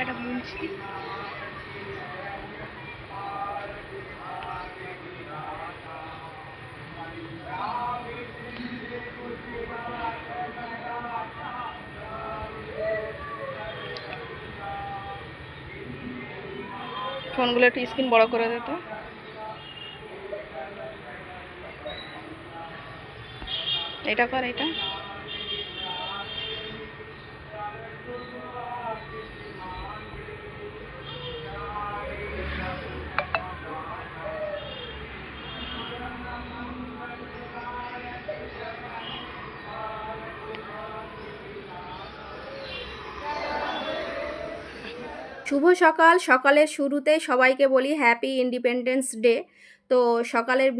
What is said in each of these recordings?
একটা মুন্সি ফোনগুলো একটু স্ক্রিন বড় করে দে তো। এটা কর এটা। শুভ সকাল। সকালের শুরুতে সবাইকে বলি হ্যাপি ইন্ডিপেন্ডেন্স ডে তো সকালের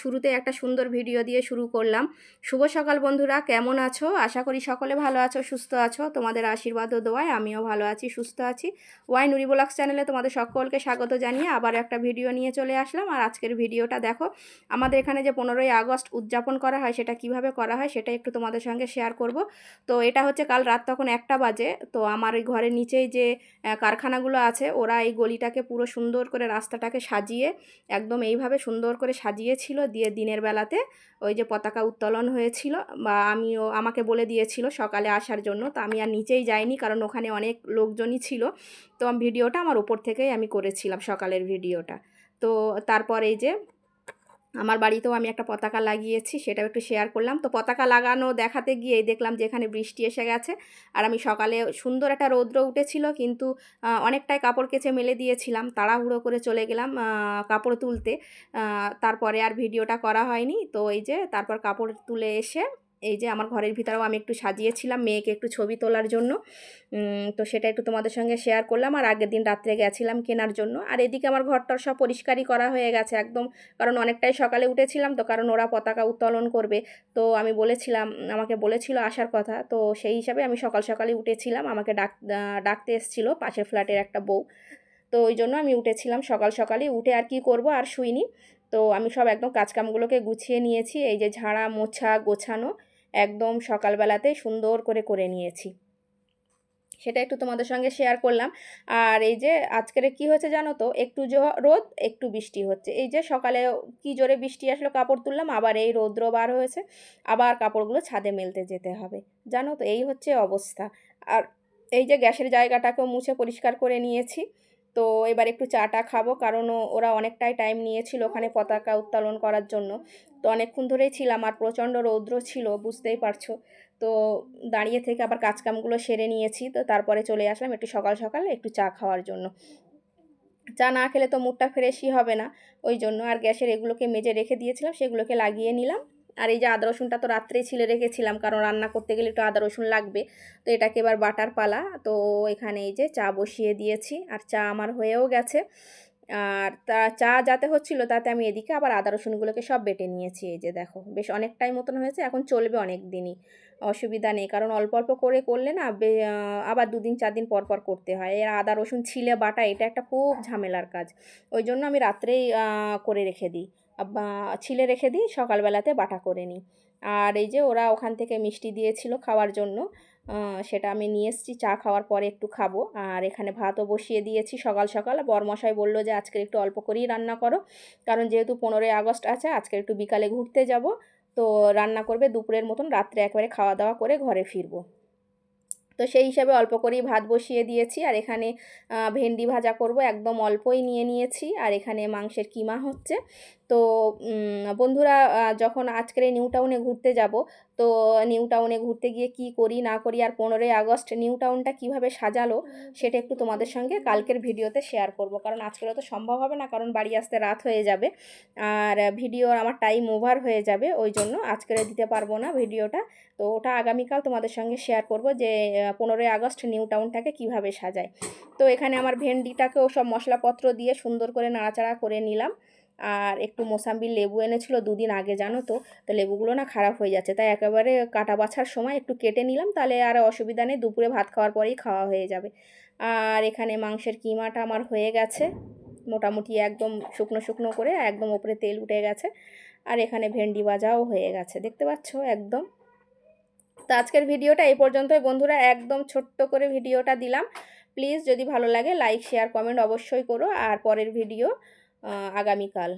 শুরুতে একটা সুন্দর ভিডিও দিয়ে শুরু করলাম। শুভ সকাল বন্ধুরা, কেমন আছো? আশা করি সকলে ভালো আছো, সুস্থ আছো। তোমাদের আশীর্বাদ ও দোয়ায় আমিও ভালো আছি, সুস্থ আছি। ওয়াই নুরিবোলাক্স চ্যানেলে তোমাদের সকলকে স্বাগত জানিয়ে আবার একটা ভিডিও নিয়ে চলে আসলাম। আর আজকের ভিডিওটা দেখো, আমাদের এখানে যে পনেরোই আগস্ট উদযাপন করা হয়, সেটা কীভাবে করা হয়, সেটা একটু তোমাদের সঙ্গে শেয়ার করব। তো এটা হচ্ছে কাল রাত তখন একটা বাজে, তো আমার ওই ঘরের নিচেই যে কারখানাগুলো আছে, ওরা এই গলিটাকে পুরো সুন্দর করে রাস্তাটাকে সাজিয়ে একদম এইভাবে সুন্দর করে সাজিয়েছিল। দিয়ে দিনের বেলাতে ওই যে পতাকা উত্তোলন হয়েছিল বা আমিও, আমাকে বলে দিয়েছিল সকালে আসার জন্য। তো আমি আর নিচেই যাইনি কারণ ওখানে অনেক লোকজনই ছিল। তো ভিডিওটা আমার ওপর থেকেই আমি করেছিলাম সকালের ভিডিওটা। তো তারপর এই যে আমার বাড়িতেও আমি একটা পতাকা লাগিয়েছি, সেটাও একটু শেয়ার করলাম। তো পতাকা লাগানো দেখাতে গিয়েই দেখলাম যে এখানে বৃষ্টি এসে গেছে আর আমি সকালে সুন্দর একটা রৌদ্র উঠেছিল কিন্তু অনেকটাই কাপড় কেচে মেলে দিয়েছিলাম, তাড়াহুড়ো করে চলে গেলাম কাপড় তুলতে। তারপরে আর ভিডিওটা করা হয়নি। তো ওই যে তারপর কাপড় তুলে এসে এই যে আমার ঘরের ভিতরেও আমি একটু সাজিয়েছিলাম মেয়েকে একটু ছবি তোলার জন্য। তো সেটা একটু তোমাদের সঙ্গে শেয়ার করলাম আর আগের দিন রাত্রে গেছিলাম কেনার জন্য। আর এদিকে আমার ঘরটার সব পরিষ্কারই করা হয়ে গেছে একদম, কারণ অনেকটাই সকালে উঠেছিলাম তো, কারণ ওরা পতাকা উত্তোলন করবে। তো আমি বলেছিলাম, আমাকে বলেছিল আসার কথা, তো সেই হিসাবে আমি সকাল সকালে উঠেছিলাম। আমাকে ডাক ডাকতে এসেছিল পাশের ফ্ল্যাটের একটা বউ। তো ওই জন্য আমি উঠেছিলাম সকাল সকালে উঠে আর কি করব আর শুইনি। তো আমি সব একদম কাজকামগুলোকে গুছিয়ে নিয়েছি। এই যে ঝাড়া, মোছা, গোছানো একদম সকালবেলাতে সুন্দর করে করে নিয়েছি। সেটা একটু তোমাদের সঙ্গে শেয়ার করলাম। আর এই যে আজকের কি হয়েছে জানো তো? একটু রোদ, একটু বৃষ্টি হচ্ছে। এই যে সকালে কি জোরে বৃষ্টি আসলো কাপড় তুললাম, আবার এই রৌদ্র বার হয়েছে। আবার কাপড়গুলো ছাদে মেলতে যেতে হবে। জানো তো, এই হচ্ছে অবস্থা। আর এই যে গ্যাসের জায়গাটাকেও মুছে পরিষ্কার করে নিয়েছি। তো এবার একটু চাটা খাব, কারণ ওরা অনেকটাই টাইম নিয়েছিল ওখানে পতাকা উত্তোলন করার জন্য। তো অনেকক্ষণ ধরেই ছিলাম আর প্রচণ্ড রৌদ্র ছিল, বুঝতেই পারছ। তো দাঁড়িয়ে থেকে আবার কাজকামগুলো সেরে নিয়েছি, তো তারপরে চলে আসলাম একটু সকাল সকাল একটু চা খাওয়ার জন্য। চা না খেলে তো মুডটা ফ্রেশই হবে না, ওই জন্য আর গ্যাসের এগুলোকে মেজে রেখে দিয়েছিলাম, সেগুলোকে লাগিয়ে নিলাম। আর এই যে আদা রসুনটা তো রাত্রেই ছিলে রেখেছিলাম, কারণ রান্না করতে গেলে একটু আদা রসুন লাগবে। তো এটাকে এবার বাটার পালা। তো এখানে এই যে চা বসিয়ে দিয়েছি, আর চা আমার হয়েও গেছে। আর তা চা যাতে হচ্ছিল তাতে আমি এদিকে আবার আদা রসুনগুলোকে সব বেটে নিয়েছি, এই যে দেখো। বেশ অনেকটাই মতন হয়েছে, এখন চলবে অনেক দিনই অসুবিধা নেই, কারণ অল্প অল্প করে করলে না আবার দুদিন চার দিন পর পর করতে হয়। এর আদা রসুন ছিলে বাটা, এটা একটা খুব ঝামেলার কাজ। ওই জন্য আমি রাত্রেই করে রেখে দিই। ছিলে রেখে দিই, সকালবেলাতে বাটা করে নিই। আর এই যে ওরা ওখান থেকে মিষ্টি দিয়েছিল খাওয়ার জন্য সেটা আমি নিয়ে এসেছি, চা খাওয়ার পরে একটু খাব। আর এখানে ভাতও বসিয়ে দিয়েছি সকাল সকাল। বরমশাই বলল যে, আজকে একটু অল্প করেই রান্না করো। কারণ যেহেতু পনেরোই আগস্ট আছে, আজকে একটু বিকালে ঘুরতে যাব। তো রান্না করবে দুপুরের মতন, রাত্রে একবারে খাওয়া দাওয়া করে ঘরে ফিরবো। তো সেই হিসাবে অল্প করেই ভাত বসিয়ে দিয়েছি। আর এখানে ভেন্ডি ভাজা করব, একদম অল্পই নিয়ে নিয়েছি। আর এখানে মাংসের কিমা হচ্ছে। তো বন্ধুরা যখন আজকের এই নিউ টাউনে ঘুরতে যাব, তো নিউ টাউনে ঘুরতে গিয়ে কি করি, না করি, আর পনেরোই আগস্ট নিউ টাউনটা কীভাবে সাজালো, সেটা একটু তোমাদের সঙ্গে কালকের ভিডিওতে শেয়ার করব। কারণ আজকেরও তো সম্ভব হবে না, কারণ বাড়ি আসতে রাত হয়ে যাবে, আর ভিডিওর আমার টাইম ওভার হয়ে যাবে, ওই জন্য আজকের দিতে পারব না ভিডিওটা। তো ওটা আগামীকাল তোমাদের সঙ্গে শেয়ার করব যে পনেরোই আগস্ট নিউ টাউনটাকে কীভাবে সাজায়। তো এখানে আমার ভেন্ডিটাকেও সব মশলাপত্র দিয়ে সুন্দর করে নাড়াচাড়া করে নিলাম। আর একটু মোসাম্বির লেবু এনেছিল দুদিন আগে, জানো তো? তো লেবুগুলো না খারাপ হয়ে যাচ্ছে। তাই একেবারে কাটা বাছার সময় একটু কেটে নিলাম, তাহলে আর অসুবিধা নেই, দুপুরে ভাত খাওয়ার পরেই খাওয়া হয়ে যাবে। আর এখানে মাংসের কিমাটা আমার হয়ে গেছে, মোটামুটি একদম শুকনো শুকনো করে, একদম ওপরে তেল উঠে গেছে। আর এখানে ভেন্ডি ভাজাও হয়ে গেছে, দেখতে পাচ্ছ? একদম। তো আজকের ভিডিওটা এই পর্যন্তই। বন্ধুরা, একদম ছোট্ট করে ভিডিওটা দিলাম। প্লিজ যদি ভালো লাগে, লাইক, শেয়ার, কমেন্ট অবশ্যই করো। আর পরের ভিডিও আগামীকাল